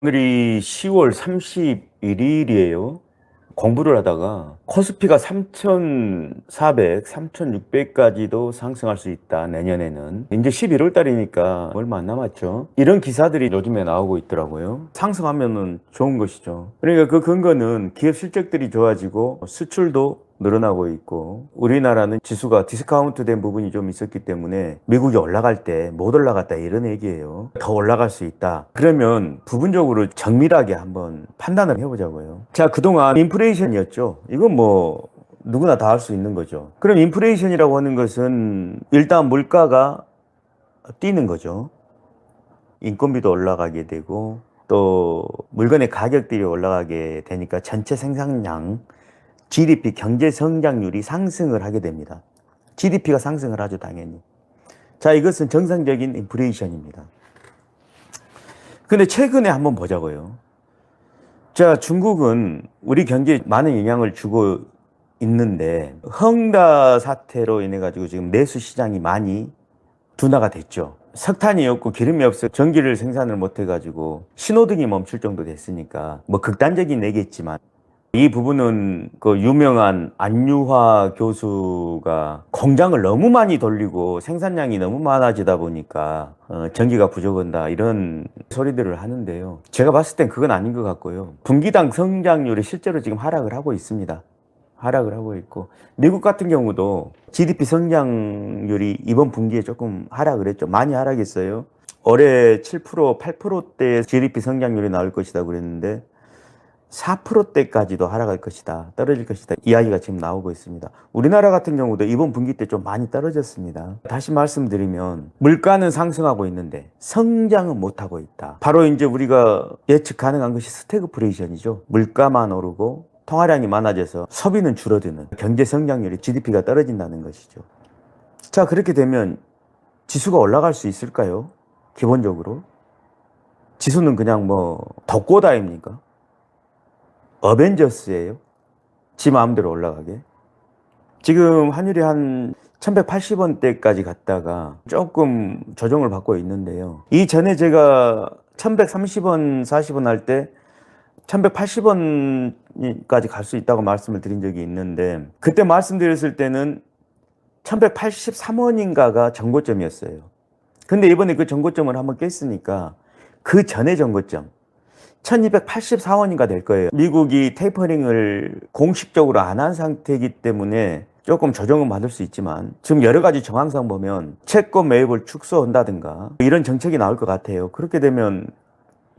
오늘이 10월 31일이에요. 공부를 하다가 코스피가 3,400, 3,600까지도 상승할 수 있다. 내년에는. 이제 11월 달이니까 얼마 안 남았죠. 이런 기사들이 요즘에 나오고 있더라고요. 상승하면은 좋은 것이죠. 그러니까 그 근거는 기업 실적들이 좋아지고 수출도 늘어나고 있고 우리나라는 지수가 디스카운트 된 부분이 좀 있었기 때문에 미국이 올라갈 때 못 올라갔다 이런 얘기예요. 더 올라갈 수 있다. 그러면 부분적으로 정밀하게 한번 판단을 해보자고요. 자, 그동안 인플레이션이었죠. 이건 뭐 누구나 다 할 수 있는 거죠. 그럼 인플레이션이라고 하는 것은 일단 물가가 뛰는 거죠. 인건비도 올라가게 되고 또 물건의 가격들이 올라가게 되니까 전체 생산량 GDP 경제 성장률이 상승을 하게 됩니다. GDP가 상승을 하죠, 당연히. 자, 이것은 정상적인 인플레이션입니다. 근데 최근에 한번 보자고요. 자, 중국은 우리 경제에 많은 영향을 주고 있는데 헝다 사태로 인해 가지고 지금 내수 시장이 많이 둔화가 됐죠. 석탄이 없고 기름이 없어 전기를 생산을 못 해가지고 신호등이 멈출 정도 됐으니까 뭐 극단적인 얘기겠지만 이 부분은 그 유명한 안유화 교수가 공장을 너무 많이 돌리고 생산량이 너무 많아지다 보니까 어, 전기가 부족한다 이런 소리들을 하는데요. 제가 봤을 땐 그건 아닌 것 같고요. 분기당 성장률이 실제로 지금 하락을 하고 있습니다. 하락을 하고 있고 미국 같은 경우도 GDP 성장률이 이번 분기에 조금 하락을 했죠. 많이 하락했어요. 올해 7% 8%대 GDP 성장률이 나올 것이다 그랬는데 4%대까지도 하락할 것이다. 떨어질 것이다. 이야기가 지금 나오고 있습니다. 우리나라 같은 경우도 이번 분기 때 좀 많이 떨어졌습니다. 다시 말씀드리면 물가는 상승하고 있는데 성장은 못 하고 있다. 바로 이제 우리가 예측 가능한 것이 스태그플레이션이죠. 물가만 오르고 통화량이 많아져서 소비는 줄어드는 경제 성장률이 GDP가 떨어진다는 것이죠. 자, 그렇게 되면 지수가 올라갈 수 있을까요? 기본적으로. 지수는 그냥 뭐 덕고다입니까? 어벤져스예요. 지 마음대로 올라가게. 지금 환율이 한 1180원대까지 갔다가 조금 조정을 받고 있는데요. 이전에 제가 1130원, 40원 할 때 1180원까지 갈 수 있다고 말씀을 드린 적이 있는데 그때 말씀드렸을 때는 1183원인가가 정고점이었어요. 근데 이번에 그 정고점을 한번 깼으니까 그 전에 정고점 1284원인가 될 거예요. 미국이 테이퍼링을 공식적으로 안 한 상태이기 때문에 조금 조정은 받을 수 있지만 지금 여러 가지 정황상 보면 채권 매입을 축소한다든가 이런 정책이 나올 것 같아요. 그렇게 되면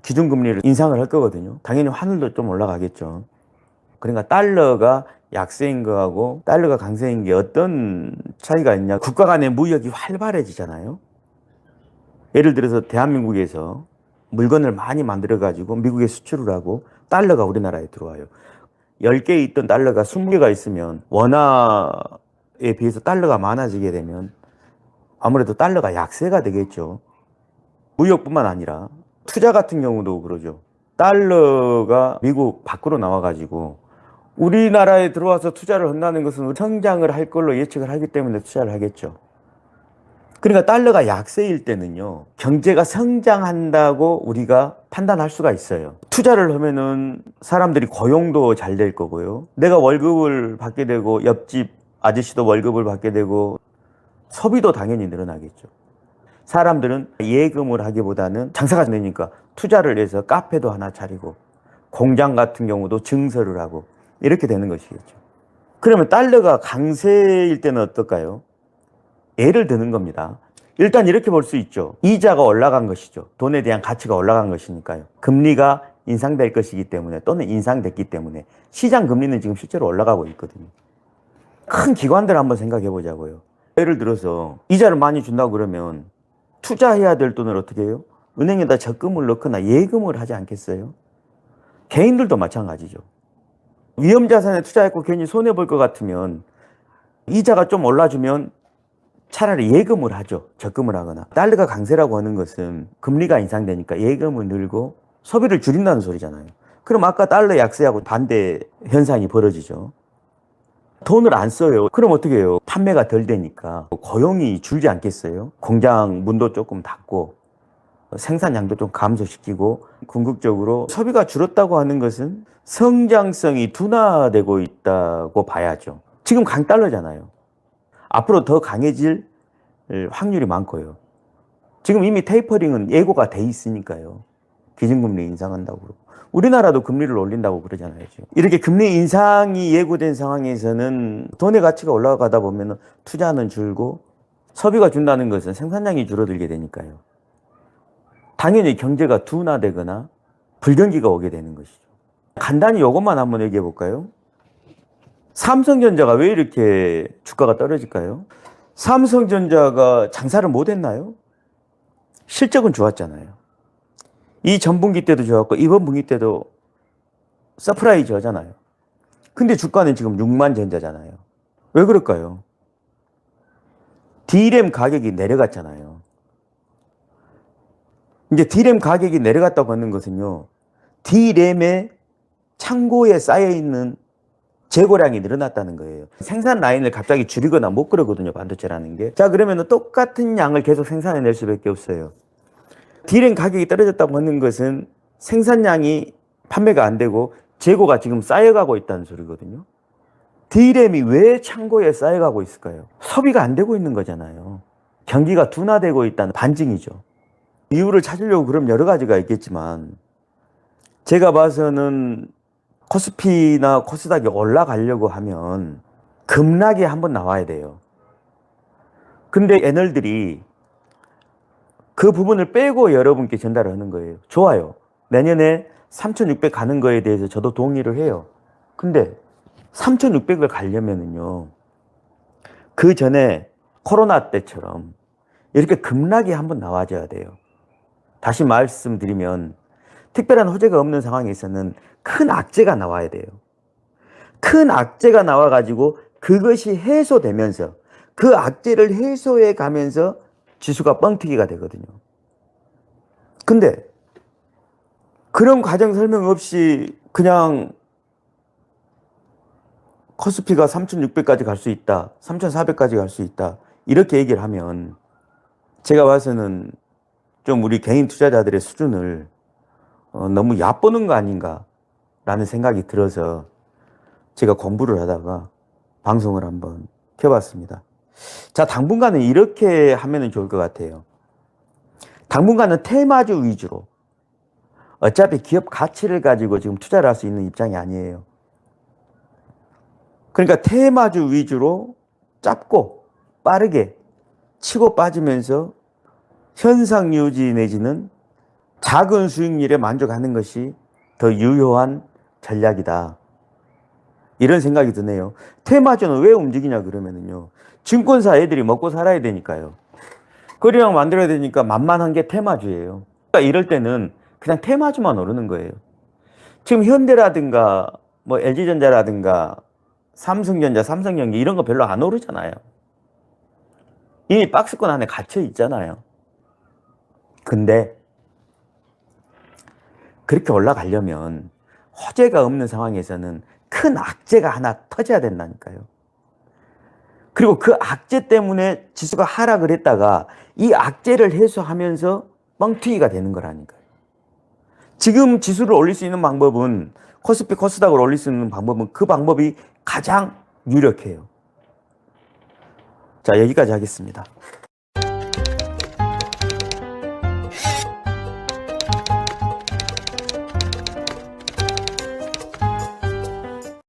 기준금리를 인상을 할 거거든요. 당연히 환율도 좀 올라가겠죠. 그러니까 달러가 약세인 거하고 달러가 강세인 게 어떤 차이가 있냐. 국가 간의 무역이 활발해지잖아요. 예를 들어서 대한민국에서 물건을 많이 만들어 가지고 미국에 수출을 하고 달러가 우리나라에 들어와요. 10개 있던 달러가 20개가 있으면 원화에 비해서 달러가 많아지게 되면 아무래도 달러가 약세가 되겠죠. 무역뿐만 아니라 투자 같은 경우도 그러죠. 달러가 미국 밖으로 나와 가지고 우리나라에 들어와서 투자를 한다는 것은 성장을 할 걸로 예측을 하기 때문에 투자를 하겠죠. 그러니까 달러가 약세일 때는요, 경제가 성장한다고 우리가 판단할 수가 있어요. 투자를 하면은 사람들이 고용도 잘 될 거고요. 내가 월급을 받게 되고, 옆집 아저씨도 월급을 받게 되고, 소비도 당연히 늘어나겠죠. 사람들은 예금을 하기보다는 장사가 안 되니까 투자를 해서 카페도 하나 차리고, 공장 같은 경우도 증설을 하고, 이렇게 되는 것이겠죠. 그러면 달러가 강세일 때는 어떨까요? 예를 드는 겁니다. 일단 이렇게 볼 수 있죠. 이자가 올라간 것이죠. 돈에 대한 가치가 올라간 것이니까요. 금리가 인상될 것이기 때문에 또는 인상됐기 때문에 시장 금리는 지금 실제로 올라가고 있거든요. 큰 기관들 한번 생각해 보자고요. 예를 들어서 이자를 많이 준다고 그러면 투자해야 될 돈을 어떻게 해요? 은행에다 적금을 넣거나 예금을 하지 않겠어요? 개인들도 마찬가지죠. 위험자산에 투자했고 괜히 손해볼 것 같으면 이자가 좀 올라주면 차라리 예금을 하죠. 적금을 하거나. 달러가 강세라고 하는 것은 금리가 인상되니까 예금을 늘고 소비를 줄인다는 소리잖아요. 그럼 아까 달러 약세하고 반대 현상이 벌어지죠. 돈을 안 써요. 그럼 어떻게 해요? 판매가 덜 되니까 고용이 줄지 않겠어요? 공장 문도 조금 닫고 생산량도 좀 감소시키고 궁극적으로 소비가 줄었다고 하는 것은 성장성이 둔화되고 있다고 봐야죠. 지금 강달러잖아요. 앞으로 더 강해질 확률이 많고요. 지금 이미 테이퍼링은 예고가 돼 있으니까요. 기준금리 인상한다고 그러고. 우리나라도 금리를 올린다고 그러잖아요. 지금. 이렇게 금리 인상이 예고된 상황에서는 돈의 가치가 올라가다 보면 투자는 줄고 소비가 준다는 것은 생산량이 줄어들게 되니까요. 당연히 경제가 둔화되거나 불경기가 오게 되는 것이죠. 간단히 이것만 한번 얘기해 볼까요? 삼성전자가 왜 이렇게 주가가 떨어질까요? 삼성전자가 장사를 못 했나요? 실적은 좋았잖아요. 이 전분기 때도 좋았고 이번 분기 때도 서프라이즈 하잖아요. 근데 주가는 지금 6만 전자잖아요. 왜 그럴까요? D램 가격이 내려갔잖아요. 이제 D램 가격이 내려갔다고 하는 것은요. D램의 창고에 쌓여 있는 재고량이 늘어났다는 거예요. 생산 라인을 갑자기 줄이거나 못 그러거든요, 반도체라는 게. 자, 그러면 똑같은 양을 계속 생산해낼 수밖에 없어요. D램 가격이 떨어졌다고 하는 것은 생산량이 판매가 안 되고 재고가 지금 쌓여가고 있다는 소리거든요. D램이 왜 창고에 쌓여가고 있을까요? 소비가 안 되고 있는 거잖아요. 경기가 둔화되고 있다는 반증이죠. 이유를 찾으려고 그럼 여러 가지가 있겠지만 제가 봐서는 코스피나 코스닥이 올라가려고 하면 급락이 한번 나와야 돼요. 근데 애널들이 그 부분을 빼고 여러분께 전달을 하는 거예요. 좋아요. 내년에 3,600 가는 거에 대해서 저도 동의를 해요. 근데 3,600을 가려면은요. 그 전에 코로나 때처럼 이렇게 급락이 한번 나와줘야 돼요. 다시 말씀드리면 특별한 호재가 없는 상황에서는 큰 악재가 나와야 돼요. 큰 악재가 나와가지고 그것이 해소되면서 그 악재를 해소해 가면서 지수가 뻥튀기가 되거든요. 근데 그런 과정 설명 없이 그냥 코스피가 3,600까지 갈 수 있다. 3,400까지 갈 수 있다. 이렇게 얘기를 하면 제가 봐서는 좀 우리 개인 투자자들의 수준을 어, 너무 얕보는 거 아닌가 라는 생각이 들어서 제가 공부를 하다가 방송을 한번 켜봤습니다. 자, 당분간은 이렇게 하면 좋을 것 같아요. 당분간은 테마주 위주로. 어차피 기업 가치를 가지고 지금 투자를 할 수 있는 입장이 아니에요. 그러니까 테마주 위주로 짧고 빠르게 치고 빠지면서 현상 유지 내지는 작은 수익률에 만족하는 것이 더 유효한 전략이다. 이런 생각이 드네요. 테마주는 왜 움직이냐 그러면은요. 증권사 애들이 먹고 살아야 되니까요. 거래량 만들어야 되니까 만만한 게 테마주예요. 그러니까 이럴 때는 그냥 테마주만 오르는 거예요. 지금 현대라든가 뭐 LG전자라든가 삼성전자, 삼성전기 이런 거 별로 안 오르잖아요. 이미 박스권 안에 갇혀 있잖아요. 근데 그렇게 올라가려면 호재가 없는 상황에서는 큰 악재가 하나 터져야 된다니까요. 그리고 그 악재 때문에 지수가 하락을 했다가 이 악재를 해소하면서 뻥튀기가 되는 거라니까요. 지금 지수를 올릴 수 있는 방법은 코스피 코스닥을 올릴 수 있는 방법은 그 방법이 가장 유력해요. 자, 여기까지 하겠습니다.